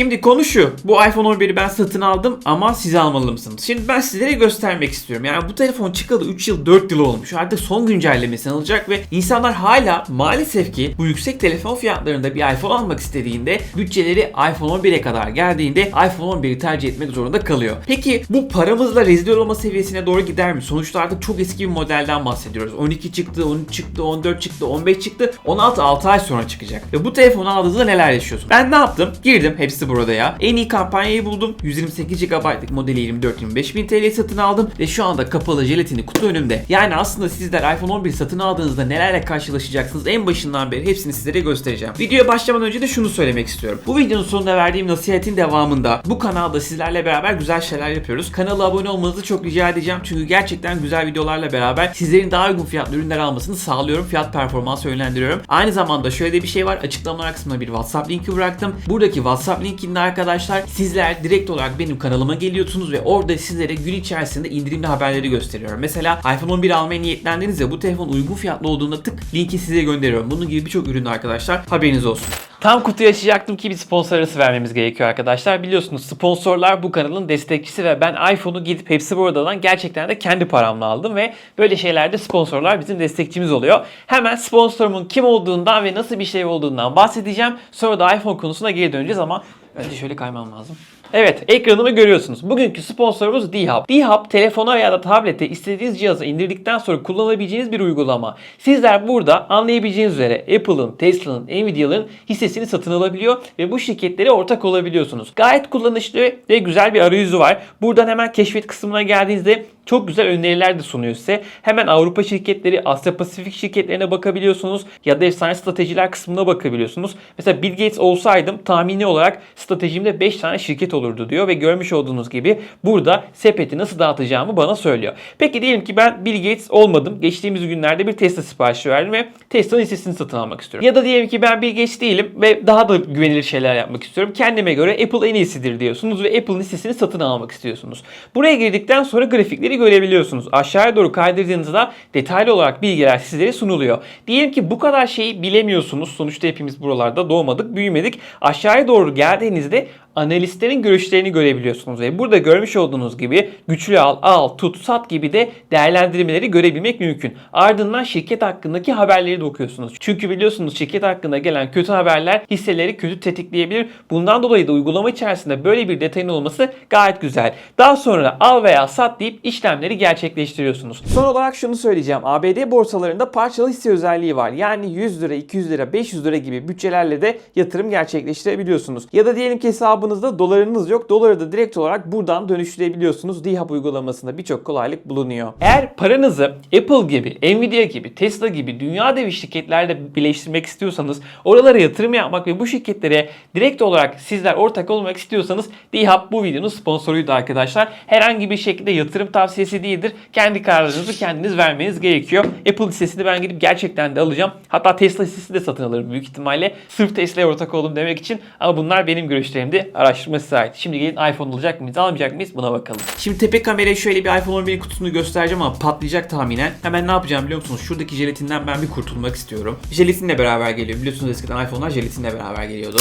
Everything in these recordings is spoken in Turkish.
Şimdi konu şu. Bu iPhone 11'i ben satın aldım ama siz almalı mısınız? Şimdi ben sizlere göstermek istiyorum. Yani bu telefon çıkalı 3 yıl 4 yıl olmuş. Artık son güncellemesini alacak ve insanlar hala maalesef ki bu yüksek telefon fiyatlarında bir iPhone almak istediğinde bütçeleri iPhone 11'e kadar geldiğinde iPhone 11'i tercih etmek zorunda kalıyor. Peki bu paramızla rezil olma seviyesine doğru gider mi? Sonuçta artık çok eski bir modelden bahsediyoruz. 12 çıktı, 13 çıktı, 14 çıktı, 15 çıktı. 16 6 ay sonra çıkacak. Ve bu telefonu aldığınızda neler yaşıyorsun? Ben ne yaptım? Girdim hepsi burada ya. En iyi kampanyayı buldum. 128 GB'lık modeli 24-25 bin TL satın aldım ve şu anda kapalı jelatini kutu önümde. Yani aslında sizler iPhone 11 satın aldığınızda nelerle karşılaşacaksınız en başından beri hepsini sizlere göstereceğim. Videoya başlamadan önce de şunu söylemek istiyorum. Bu videonun sonunda verdiğim nasihatin devamında bu kanalda sizlerle beraber güzel şeyler yapıyoruz. Kanala abone olmanızı çok rica edeceğim. Çünkü gerçekten güzel videolarla beraber sizlerin daha uygun fiyatlı ürünler almasını sağlıyorum. Fiyat performansı yönlendiriyorum. Aynı zamanda şöyle bir şey var. Açıklamalar kısmına bir WhatsApp linki bıraktım. Buradaki WhatsApp linkinde arkadaşlar sizler direkt olarak benim kanalıma geliyorsunuz ve orada sizlere gün içerisinde indirimli haberleri gösteriyorum. Mesela iPhone 11 almaya niyetlendiğinizde bu telefon uygun fiyatlı olduğunda tık linki size gönderiyorum. Bunun gibi birçok ürün arkadaşlar. Haberiniz olsun. Tam kutuyu açacaktım ki bir sponsor arası vermemiz gerekiyor arkadaşlar. Biliyorsunuz sponsorlar bu kanalın destekçisi ve ben iPhone'u gidip hepsi buradan gerçekten de kendi paramla aldım ve böyle şeylerde sponsorlar bizim destekçimiz oluyor. Hemen sponsorumun kim olduğundan ve nasıl bir şey olduğundan bahsedeceğim. Sonra da iPhone konusuna geri döneceğiz ama önce şöyle kaymam lazım. Evet ekranımı görüyorsunuz. Bugünkü sponsorumuz D-Hub. D-Hub telefona ya da tablete istediğiniz cihaza indirdikten sonra kullanabileceğiniz bir uygulama. Sizler burada anlayabileceğiniz üzere Apple'ın, Tesla'nın, Nvidia'nın hissesini satın alabiliyor ve bu şirketlere ortak olabiliyorsunuz. Gayet kullanışlı ve güzel bir arayüzü var. Buradan hemen keşfet kısmına geldiğinizde çok güzel öneriler de sunuyor size. Hemen Avrupa şirketleri, Asya Pasifik şirketlerine bakabiliyorsunuz ya da efsane stratejiler kısmına bakabiliyorsunuz. Mesela Bill Gates olsaydım tahmini olarak stratejimde 5 tane şirket olurdu diyor ve görmüş olduğunuz gibi burada sepeti nasıl dağıtacağımı bana söylüyor. Peki diyelim ki ben Bill Gates olmadım. Geçtiğimiz günlerde bir Tesla siparişi verdim ve Tesla'nın hissesini satın almak istiyorum. Ya da diyelim ki ben Bill Gates değilim ve daha da güvenilir şeyler yapmak istiyorum. Kendime göre Apple en iyisidir diyorsunuz ve Apple'ın hissesini satın almak istiyorsunuz. Buraya girdikten sonra grafikleri görebiliyorsunuz. Aşağıya doğru kaydırdığınızda detaylı olarak bilgiler sizlere sunuluyor. Diyelim ki bu kadar şeyi bilemiyorsunuz. Sonuçta hepimiz buralarda doğmadık, büyümedik. Aşağıya doğru geldiğinizde analistlerin görüşlerini görebiliyorsunuz ve burada görmüş olduğunuz gibi güçlü al, al, tut, sat gibi de değerlendirmeleri görebilmek mümkün. Ardından şirket hakkındaki haberleri de okuyorsunuz. Çünkü biliyorsunuz şirket hakkında gelen kötü haberler hisseleri kötü tetikleyebilir. Bundan dolayı da uygulama içerisinde böyle bir detayın olması gayet güzel. Daha sonra al veya sat deyip işlemleri gerçekleştiriyorsunuz. Son olarak şunu söyleyeceğim. ABD borsalarında parçalı hisse özelliği var. Yani 100 lira, 200 lira, 500 lira gibi bütçelerle de yatırım gerçekleştirebiliyorsunuz. Ya da diyelim ki hesabınızda dolarınız yok. Doları da direkt olarak buradan dönüştürebiliyorsunuz. D-Hub uygulamasında birçok kolaylık bulunuyor. Eğer paranızı Apple gibi, Nvidia gibi, Tesla gibi dünya devi şirketlerle birleştirmek istiyorsanız, oralara yatırım yapmak ve bu şirketlere direkt olarak sizler ortak olmak istiyorsanız D-Hub bu videonun sponsoruydu arkadaşlar. Herhangi bir şekilde yatırım tavsiyesi değildir. Kendi kararınızı kendiniz vermeniz gerekiyor. Apple hissesini ben gidip gerçekten de alacağım. Hatta Tesla hissesi de satın alırım büyük ihtimalle. Sırf Tesla'ya ortak oldum demek için. Ama bunlar benim görüşlerimdi. Araştırma size ait. Şimdi gelin iPhone alacak mıyız, almayacak mıyız buna bakalım. Şimdi tepe kameraya şöyle bir iPhone 11 kutusunu göstereceğim ama patlayacak tahminen. Hemen ne yapacağım biliyor musunuz? Şuradaki jelatinden ben bir kurtulmak istiyorum. Jelatinle beraber geliyor. Biliyorsunuz eskiden iPhone'lar jelatinle beraber geliyordu.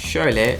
Şöyle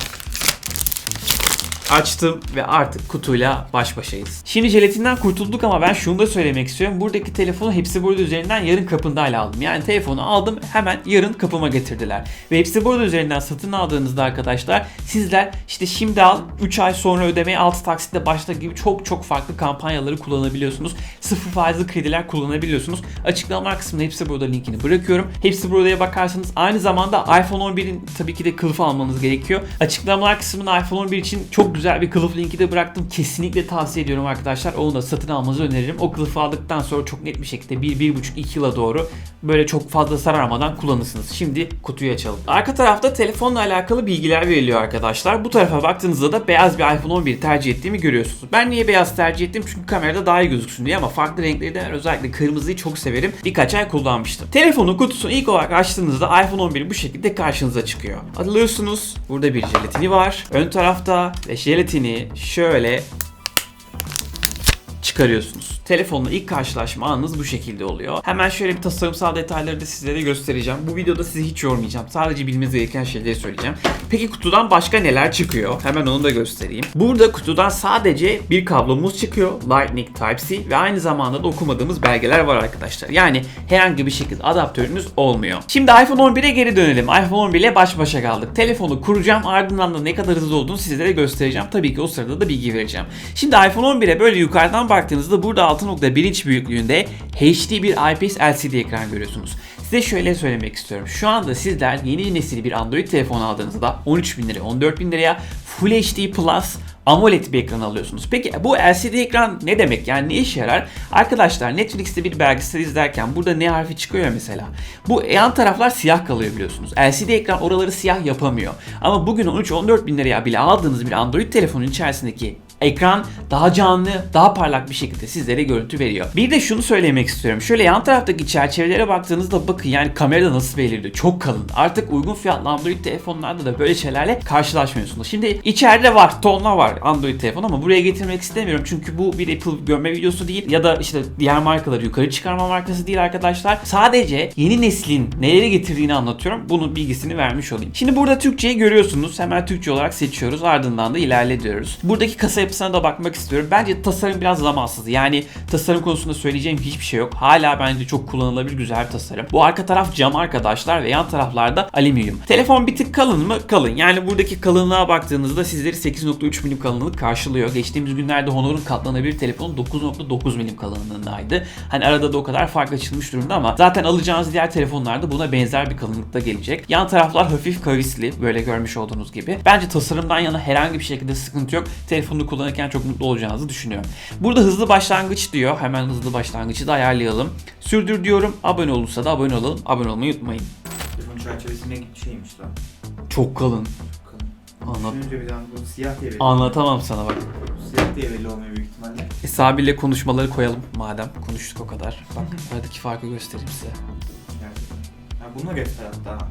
açtım ve artık kutuyla baş başayız. Şimdi jelatinden kurtulduk ama ben şunu da söylemek istiyorum. Buradaki telefonu hepsi burada üzerinden yarın kapındayla aldım. Yani telefonu aldım hemen yarın kapıma getirdiler. Ve hepsi burada üzerinden satın aldığınızda arkadaşlar sizler işte şimdi al 3 ay sonra ödemeye 6 taksitle başla gibi çok çok farklı kampanyaları kullanabiliyorsunuz. Sıfır faizli krediler kullanabiliyorsunuz. Açıklamalar kısmında hepsi burada linkini bırakıyorum. Hepsi buradaya bakarsanız aynı zamanda iPhone 11'in tabii ki de kılıfı almanız gerekiyor. Açıklamalar kısmına iPhone 11 için çok güzel bir kılıf linki de bıraktım. Kesinlikle tavsiye ediyorum arkadaşlar. Onu da satın almanızı öneririm. O kılıfı aldıktan sonra çok net bir şekilde 1-1,5-2 yıla doğru böyle çok fazla sararmadan kullanırsınız. Şimdi kutuyu açalım. Arka tarafta telefonla alakalı bilgiler veriliyor arkadaşlar. Bu tarafa baktığınızda da beyaz bir iPhone 11 tercih ettiğimi görüyorsunuz. Ben niye beyaz tercih ettim? Çünkü kamerada daha iyi gözüksün diye ama farklı renkleri de özellikle kırmızıyı çok severim. Birkaç ay kullanmıştım. Telefonun kutusunu ilk olarak açtığınızda iPhone 11 bu şekilde karşınıza çıkıyor. Alıyorsunuz. Burada bir jelatini var. Ön tarafta ve jelatini şöyle çıkarıyorsunuz. Telefonla ilk karşılaşma anınız bu şekilde oluyor. Hemen şöyle bir tasarımsal detayları da sizlere göstereceğim. Bu videoda sizi hiç yormayacağım. Sadece bilmeniz gereken şeyleri söyleyeceğim. Peki kutudan başka neler çıkıyor? Hemen onu da göstereyim. Burada kutudan sadece bir kablomuz çıkıyor. Lightning Type-C ve aynı zamanda da okumadığımız belgeler var arkadaşlar. Yani herhangi bir şekilde adaptörünüz olmuyor. Şimdi iPhone 11'e geri dönelim. iPhone 11 ile baş başa kaldık. Telefonu kuracağım ardından da ne kadar hızlı olduğunu sizlere göstereceğim. Tabii ki o sırada da bilgi vereceğim. Şimdi iPhone 11'e böyle yukarıdan baktığınızda burada 6.1 inç büyüklüğünde HD bir IPS LCD ekran görüyorsunuz. Size şöyle söylemek istiyorum. Şu anda sizler yeni nesil bir Android telefon aldığınızda 13 bin liraya, 14 bin liraya Full HD Plus AMOLED bir ekran alıyorsunuz. Peki bu LCD ekran ne demek? Yani ne işe yarar? Arkadaşlar Netflix'te bir belgesel izlerken burada ne harfi çıkıyor mesela. Bu yan taraflar siyah kalıyor biliyorsunuz. LCD ekran oraları siyah yapamıyor. Ama bugün 13-14 bin liraya bile aldığınız bir Android telefonun içerisindeki ekran daha canlı, daha parlak bir şekilde sizlere görüntü veriyor. Bir de şunu söylemek istiyorum. Şöyle yan taraftaki çerçevelere baktığınızda bakın yani kamerada nasıl belirliyor. Çok kalın. Artık uygun fiyatlı Android telefonlarda da böyle şeylerle karşılaşmıyorsunuz. Şimdi içeride var, tonla var Android telefon ama buraya getirmek istemiyorum. Çünkü bu bir Apple gömme videosu değil ya da işte diğer markaları yukarı çıkarma markası değil arkadaşlar. Sadece yeni neslin neleri getirdiğini anlatıyorum. Bunun bilgisini vermiş olayım. Şimdi burada Türkçeyi görüyorsunuz. Hemen Türkçe olarak seçiyoruz. Ardından da ilerliyoruz. Buradaki kasa yapısına da bakmak istiyorum. Bence tasarım biraz zamansız. Yani tasarım konusunda söyleyeceğim hiçbir şey yok. Hala bence çok kullanılabilir güzel bir tasarım. Bu arka taraf cam arkadaşlar ve yan taraflarda alüminyum. Telefon bir tık kalın mı? Kalın. Yani buradaki kalınlığa baktığınızda sizleri 8.3 milim kalınlık karşılıyor. Geçtiğimiz günlerde Honor'un katlanabilir telefonu 9.9 milim kalınlığındaydı. Hani arada da o kadar fark açılmış durumda ama zaten alacağınız diğer telefonlarda buna benzer bir kalınlıkta gelecek. Yan taraflar hafif kavisli böyle görmüş olduğunuz gibi. Bence tasarımdan yana herhangi bir şekilde sıkıntı yok. Telefonu kullanırken çok mutlu olacağınızı düşünüyorum. Burada hızlı başlangıç diyor. Hemen hızlı başlangıcı da ayarlayalım. Sürdür diyorum. Abone olursa da abone olalım. Abone olmayı unutmayın. Telefon çerçevesine şeymiş lan. Çok kalın. Anlat. Düşününce bir daha bu siyah diye belli. Anlatamam sana bak. Siyah diye belli olmuyor büyük ihtimalle. Esabiyle konuşmaları koyalım madem. Konuştuk o kadar. Bak aradaki farkı göstereyim size. Gerçekten. Ha bunu göster hatta.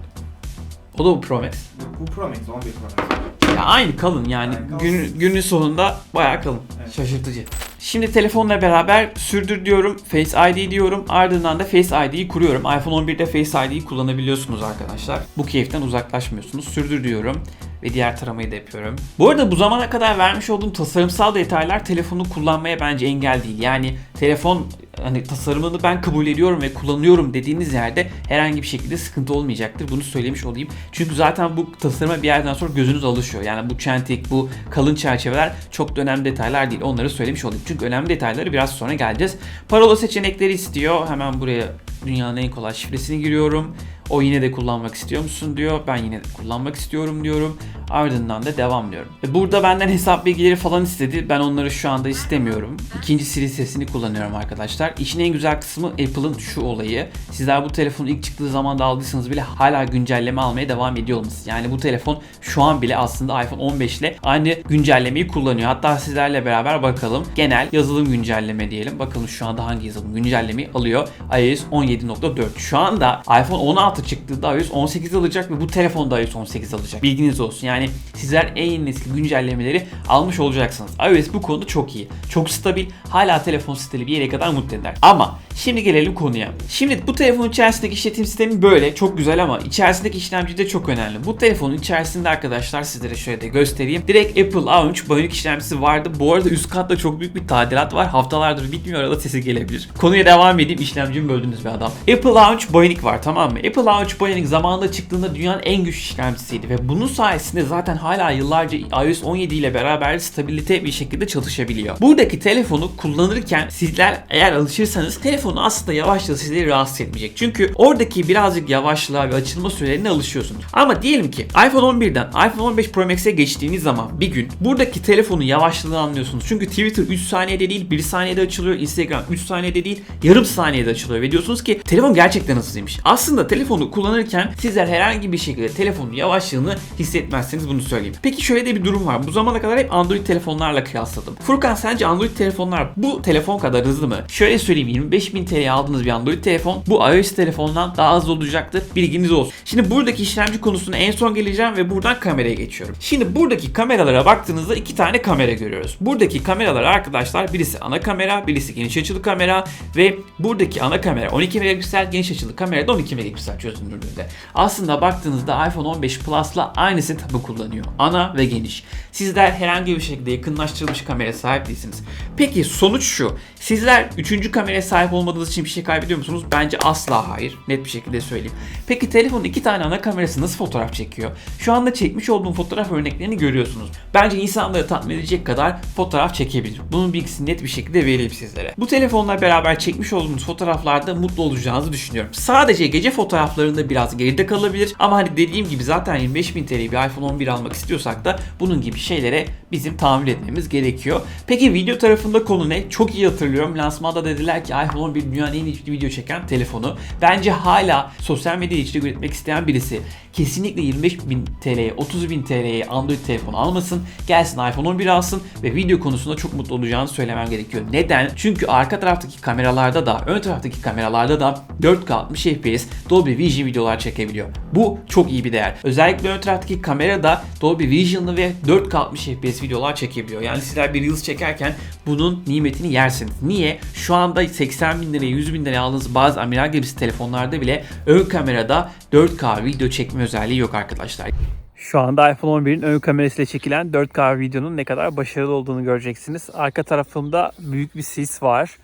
O da bu Pro Max. Bu, bu Pro Max, 11 Pro Max. Ya aynı kalın yani Aynı kalın. gün, günün sonunda bayağı kalın. Evet. Şaşırtıcı. Şimdi telefonla beraber sürdür diyorum, Face ID diyorum. Ardından da Face ID'yi kuruyorum. iPhone 11'de Face ID'yi kullanabiliyorsunuz arkadaşlar. Bu keyiften uzaklaşmıyorsunuz. Sürdür diyorum ve diğer taramayı da yapıyorum. Bu arada bu zamana kadar vermiş olduğum tasarımsal detaylar telefonu kullanmaya bence engel değil. Yani telefon hani tasarımını ben kabul ediyorum ve kullanıyorum dediğiniz yerde herhangi bir şekilde sıkıntı olmayacaktır. Bunu söylemiş olayım. Çünkü zaten bu tasarıma bir yerden sonra gözünüz alışıyor. Yani bu çentik, bu kalın çerçeveler çok da önemli detaylar değil. Onları söylemiş olayım. Çünkü önemli detayları biraz sonra geleceğiz. Parola seçenekleri istiyor. Hemen buraya dünyanın en kolay şifresini giriyorum. O yine de kullanmak istiyor musun diyor. Ben yine de kullanmak istiyorum diyorum. Ardından da devam diyorum. E, Burada benden hesap bilgileri falan istedi. Ben onları şu anda istemiyorum. İkinci sil sesini kullanıyorum arkadaşlar. İşin en güzel kısmı Apple'ın şu olayı. Sizler bu telefonu ilk çıktığı zaman da aldıysanız bile hala güncelleme almaya devam ediyor olması. Yani bu telefon şu an bile aslında iPhone 15 ile aynı güncellemeyi kullanıyor. Hatta sizlerle beraber bakalım. Genel yazılım güncelleme diyelim. Bakalım şu anda hangi yazılım güncellemeyi alıyor. iOS 17.4. Şu anda iPhone 16 çıktığında iOS 18 alacak ve bu telefon da iOS 18 alacak. Bilginiz olsun. Yani sizler en yeni nesil güncellemeleri almış olacaksınız. iOS bu konuda çok iyi. Çok stabil. Hala telefon stili bir yere kadar mutlu eder. Ama şimdi gelelim konuya. Şimdi bu telefonun içerisindeki işletim sistemi böyle. Çok güzel ama içerisindeki işlemci de çok önemli. Bu telefonun içerisinde arkadaşlar sizlere şöyle de göstereyim. Direkt Apple A13 Bionic işlemcisi vardı. Bu arada üst katta çok büyük bir tadilat var. Haftalardır bitmiyor arada sesi gelebilir. Konuya devam edeyim. İşlemcimi böldünüz bir adam. Apple A13 Bionic var tamam mı? Apple A13 Bionic zamanında çıktığında dünyanın en güçlü işlemcisiydi ve bunun sayesinde zaten hala yıllarca iOS 17 ile beraber stabilite bir şekilde çalışabiliyor. Buradaki telefonu kullanırken sizler eğer alışırsanız telefonu aslında yavaşlığı sizleri rahatsız etmeyecek. Çünkü oradaki birazcık yavaşlığa ve açılma sürelerine alışıyorsunuz. Ama diyelim ki iPhone 11'den iPhone 15 Pro Max'e geçtiğiniz zaman bir gün buradaki telefonun yavaşlığını anlıyorsunuz. Çünkü Twitter 3 saniyede değil 1 saniyede açılıyor. Instagram 3 saniyede değil yarım saniyede açılıyor. Ve diyorsunuz ki Peki telefon gerçekten hızlıymış. Aslında telefonu kullanırken sizler herhangi bir şekilde telefonun yavaşlığını hissetmezseniz bunu söyleyeyim. Peki şöyle de bir durum var. Bu zamana kadar hep Android telefonlarla kıyasladım. Furkan sence Android telefonlar bu telefon kadar hızlı mı? Şöyle söyleyeyim 25.000 TL'ye aldığınız bir Android telefon bu iOS telefondan daha hızlı olacaktır. Bilginiz olsun. Şimdi buradaki işlemci konusuna en son geleceğim ve buradan kameraya geçiyorum. Şimdi buradaki kameralara baktığınızda iki tane kamera görüyoruz. Buradaki kameralar arkadaşlar birisi ana kamera, birisi geniş açılı kamera ve buradaki ana kamera 12 megapiksel, geniş açılı kamera da 12 megapiksel çözünürlüğünde. Aslında baktığınızda iPhone 15 Plus'la aynı setup'ı kullanıyor. Ana ve geniş. Sizler herhangi bir şekilde yakınlaştırılmış kameraya sahip değilsiniz. Peki sonuç şu. Sizler üçüncü kameraya sahip olmadığınız için bir şey kaybediyor musunuz? Bence asla hayır. Net bir şekilde söyleyeyim. Peki telefonun iki tane ana kamerası nasıl fotoğraf çekiyor? Şu anda çekmiş olduğum fotoğraf örneklerini görüyorsunuz. Bence insanları tatmin edecek kadar fotoğraf çekebilir. Bunun bilgisini net bir şekilde vereyim sizlere. Bu telefonla beraber çekmiş olduğumuz fotoğraflarda mutlu olacağınızı düşünüyorum. Sadece gece fotoğraflarında biraz geride kalabilir ama hani dediğim gibi zaten 25.000 TL bir iPhone 11 almak istiyorsak da bunun gibi şeylere bizim tahammül etmemiz gerekiyor. Peki video tarafında konu ne? Çok iyi hatırlıyorum. Lansmanda dediler ki iPhone 11 dünyanın en iyi video çeken telefonu. Bence hala sosyal medya içerik üretmek isteyen birisi kesinlikle 25.000 TL'ye 30.000 TL'ye Android telefon almasın. Gelsin iPhone 11 alsın ve video konusunda çok mutlu olacağını söylemem gerekiyor. Neden? Çünkü arka taraftaki kameralarda da ön taraftaki kameralarda da 4K 60 FPS Dolby Vision videolar çekebiliyor. Bu çok iyi bir değer. Özellikle ön taraftaki kamera da Dolby Vision'lı ve 4K 60 FPS videolar çekebiliyor. Yani sizler bir Reels çekerken bunun nimetini yersiniz. Niye? Şu anda 80 bin liraya 100 bin liraya aldığınız bazı amiral gemisi telefonlarda bile ön kamerada 4K video çekme özelliği yok arkadaşlar. Şu anda iPhone 11'in ön kamerasıyla çekilen 4K videonun ne kadar başarılı olduğunu göreceksiniz. Arka tarafımda büyük bir sis var.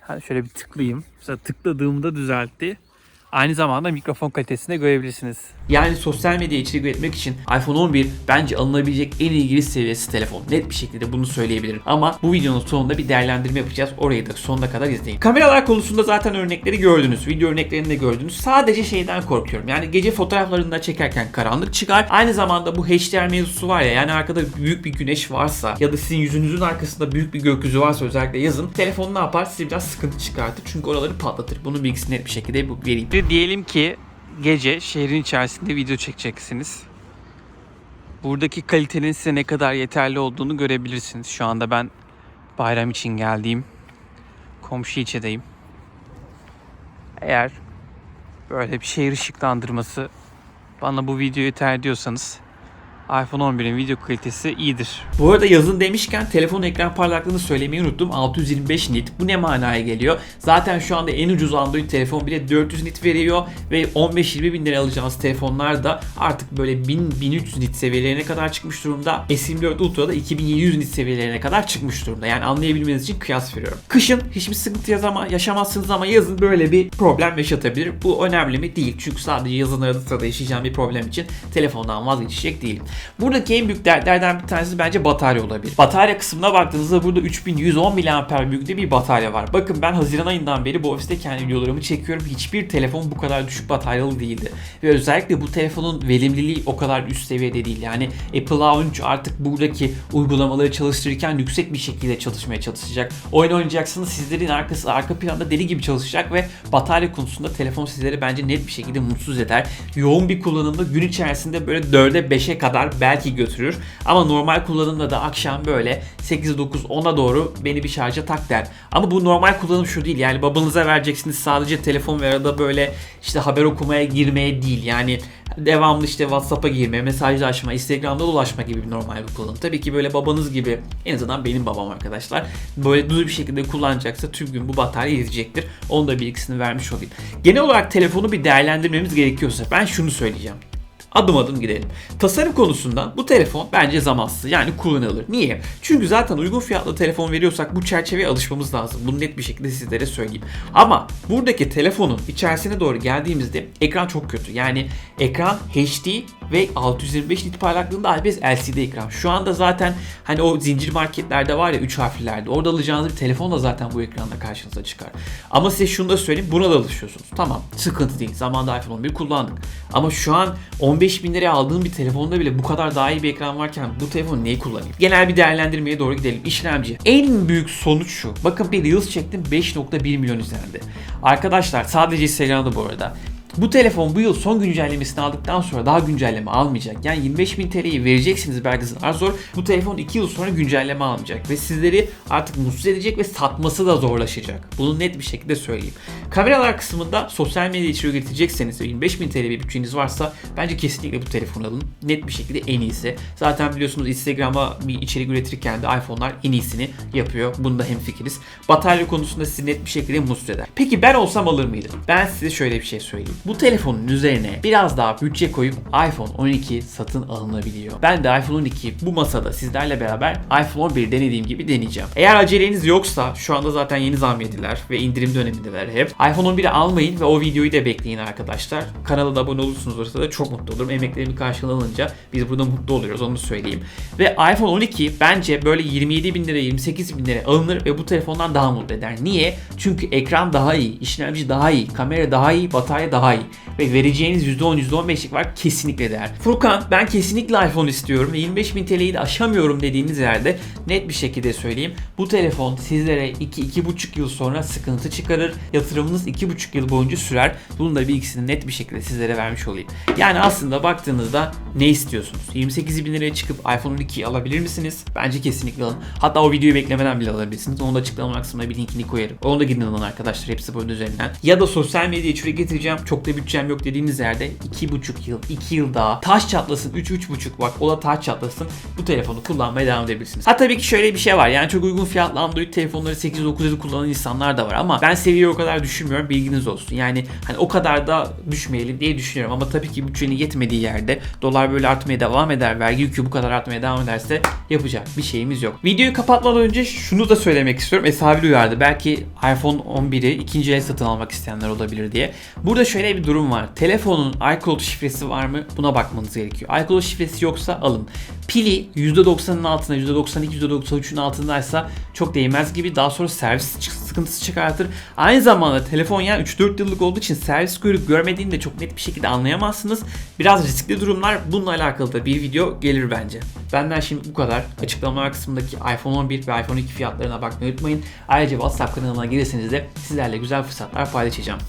Hani şöyle bir tıklayayım. Mesela tıkladığımda düzeltti. Aynı zamanda mikrofon kalitesini de görebilirsiniz. Yani sosyal medya içerik üretmek için iPhone 11 bence alınabilecek en ilgili seviyesi telefon. Net bir şekilde bunu söyleyebilirim. Ama bu videonun sonunda bir değerlendirme yapacağız. Orayı da sonuna kadar izleyin. Kameralar konusunda zaten örnekleri gördünüz. Video örneklerini de gördünüz. Sadece şeyden korkuyorum. Yani gece fotoğraflarını da çekerken karanlık çıkar. Aynı zamanda bu HDR mevzusu var ya yani arkada büyük bir güneş varsa ya da sizin yüzünüzün arkasında büyük bir gökyüzü varsa özellikle yazın telefon ne yapar? Size biraz sıkıntı çıkartır. Çünkü oraları patlatır. Bunun bilgisini net bir şekilde bu vereyim. Diyelim ki gece şehrin içerisinde video çekeceksiniz. Buradaki kalitenin size ne kadar yeterli olduğunu görebilirsiniz. Şu anda ben bayram için geldiğim komşu ilçedeyim. Eğer böyle bir şehir ışıklandırması bana bu videoyu yeter diyorsanız iPhone 11'in video kalitesi iyidir. Bu arada yazın demişken telefon ekran parlaklığını söylemeyi unuttum. 625 nit. Bu ne manaya geliyor? Zaten şu anda en ucuz Android telefon bile 400 nit veriyor ve 15-20 bin liraya alacağınız telefonlar da artık böyle 1000-1300 nit seviyelerine kadar çıkmış durumda. S24 Ultra'da 2700 nit seviyelerine kadar çıkmış durumda. Yani anlayabilmeniz için kıyas veriyorum. Kışın hiçbir sıkıntı yazama, yaşamazsınız ama yazın böyle bir problem yaşatabilir. Bu önemli mi? Değil. Çünkü sadece yazın arada sırada yaşayacağım bir problem için telefondan vazgeçecek değilim. Buradaki en büyük dertlerden bir tanesi bence batarya olabilir. Batarya kısmına baktığınızda burada 3110 mAh büyüklüğünde bir batarya var. Bakın ben Haziran ayından beri bu ofiste kendi videolarımı çekiyorum. Hiçbir telefon bu kadar düşük bataryalı değildi. Ve özellikle bu telefonun verimliliği o kadar üst seviyede değil. Yani Apple A13 artık buradaki uygulamaları çalıştırırken yüksek bir şekilde çalışmaya çalışacak. Oyun oynayacaksınız sizlerin arkası arka planda deli gibi çalışacak ve batarya konusunda telefon sizleri bence net bir şekilde mutsuz eder. Yoğun bir kullanımda gün içerisinde böyle 4'e 5'e kadar belki götürür. Ama normal kullanımda da akşam böyle 8, 9, 10'a doğru beni bir şarja tak der. Ama bu normal kullanım şu değil. Yani babanıza vereceksiniz sadece telefon ve arada böyle işte haber okumaya girmeye değil. Yani devamlı işte WhatsApp'a girme, mesajlaşma, Instagram'da dolaşma gibi bir normal bir kullanım. Tabii ki böyle babanız gibi en azından benim babam arkadaşlar böyle düz bir şekilde kullanacaksa tüm gün bu batarya yetecektir. Onun da bilgisini vermiş olayım. Genel olarak telefonu bir değerlendirmemiz gerekiyorsa ben şunu söyleyeceğim. Adım adım gidelim. Tasarım konusundan bu telefon bence zamansız yani kullanılır. Niye? Çünkü zaten uygun fiyatlı telefon veriyorsak bu çerçeveye alışmamız lazım. Bunu net bir şekilde sizlere söyleyeyim. Ama buradaki telefonun içerisine doğru geldiğimizde ekran çok kötü. Yani ekran HD ve 625 nit parlaklığında IPS LCD ekran. Şu anda zaten hani o zincir marketlerde var ya 3 harflilerde. Orada alacağınız bir telefon da zaten bu ekranda karşınıza çıkar. Ama size şunu da söyleyeyim buna da alışıyorsunuz. Tamam sıkıntı değil. Zamanında iPhone 11 kullandık. Ama şu an 11 15 bin liraya aldığım bir telefonda bile bu kadar daha iyi bir ekran varken bu telefonu neyi kullanayım? Genel bir değerlendirmeye doğru gidelim. İşlemci. En büyük sonuç şu. Bakın bir Reels çektim 5.1 milyon üzerinde. Arkadaşlar sadece Instagram'da bu arada. Bu telefon bu yıl son güncellemesini aldıktan sonra daha güncelleme almayacak. Yani 25.000 TL'yi vereceksiniz belki zar zor. Bu telefon 2 yıl sonra güncelleme almayacak. Ve sizleri artık mutsuz edecek ve satması da zorlaşacak. Bunu net bir şekilde söyleyeyim. Kameralar kısmında sosyal medya içeriği üretecekseniz ve 25.000 TL bir bütçeniz varsa bence kesinlikle bu telefonu alın. Net bir şekilde en iyisi. Zaten biliyorsunuz Instagram'a bir içerik üretirken de iPhone'lar en iyisini yapıyor. Bunda hemfikiriz. Batarya konusunda sizi net bir şekilde mutsuz eder. Peki ben olsam alır mıydım? Ben size şöyle bir şey söyleyeyim. Bu telefonun üzerine biraz daha bütçe koyup iPhone 12 satın alınabiliyor. Ben de iPhone 12 bu masada sizlerle beraber iPhone 11 denediğim gibi deneyeceğim. Eğer aceleniz yoksa şu anda zaten yeni zam yediler ve indirim dönemindeler hep. iPhone 11'i almayın ve o videoyu da bekleyin arkadaşlar. Kanala da abone olursunuz orada da çok mutlu olurum. Emeklerimin karşılığını alınca biz burada mutlu oluyoruz onu söyleyeyim. Ve iPhone 12 bence böyle 27 bin lira 28 bin lira alınır ve bu telefondan daha mutlu eder. Niye? Çünkü ekran daha iyi, işlemci daha iyi, kamera daha iyi, batarya daha iyi. Ve vereceğiniz %10 %15'lik var kesinlikle değer. Furkan ben kesinlikle iPhone istiyorum ve 25 bin TL'yi de aşamıyorum dediğiniz yerde net bir şekilde söyleyeyim. Bu telefon sizlere 2-2,5 yıl sonra sıkıntı çıkarır. Yatırımınız 2,5 yıl boyunca sürer. Bunun da bilgisini net bir şekilde sizlere vermiş olayım. Yani aslında baktığınızda ne istiyorsunuz? 28 bin liraya çıkıp iPhone 12'yi alabilir misiniz? Bence kesinlikle alın. Hatta o videoyu beklemeden bile alabilirsiniz. Onu da açıklama kısmına bir linkini koyarım. Onu da gidin alın arkadaşlar. Hepsi bunun üzerinden. Ya da sosyal medya içerik getireceğim. Çok da bütçem yok dediğiniz yerde 2,5 yıl, 2 yıl daha taş çatlasın 3-3,5 bak o da taş çatlasın bu telefonu kullanmaya devam edebilirsiniz. Ha tabii ki şöyle bir şey var. Yani çok uygun fiyatlı Android telefonları 8-9 yıl kullanan insanlar da var ama ben seviyeyi o kadar düşürmüyorum. Bilginiz olsun. Yani hani o kadar da düşmeyelim diye düşünüyorum ama tabii ki bütçenin yetmediği yerde dolar böyle artmaya devam eder. Vergi yükü bu kadar artmaya devam ederse yapacak bir şeyimiz yok. Videoyu kapatmadan önce şunu da söylemek istiyorum. Esabil uyardı. Belki iPhone 11'i ikinci el satın almak isteyenler olabilir diye. Burada şöyle bir durum var. Telefonun iCloud şifresi var mı? Buna bakmanız gerekiyor. iCloud şifresi yoksa alın. Pili %90'ın altında, %92, %93'ün altındaysa çok değmez gibi daha sonra servis sıkıntısı çıkartır. Aynı zamanda telefon yani 3-4 yıllık olduğu için servis görüp görmediğini de çok net bir şekilde anlayamazsınız. Biraz riskli durumlar bununla alakalı da bir video gelir bence. Benden şimdi bu kadar. Açıklamalar kısmındaki iPhone 11 ve iPhone 2 fiyatlarına bakmayı unutmayın. Ayrıca WhatsApp kanalına gelirseniz de sizlerle güzel fırsatlar paylaşacağım.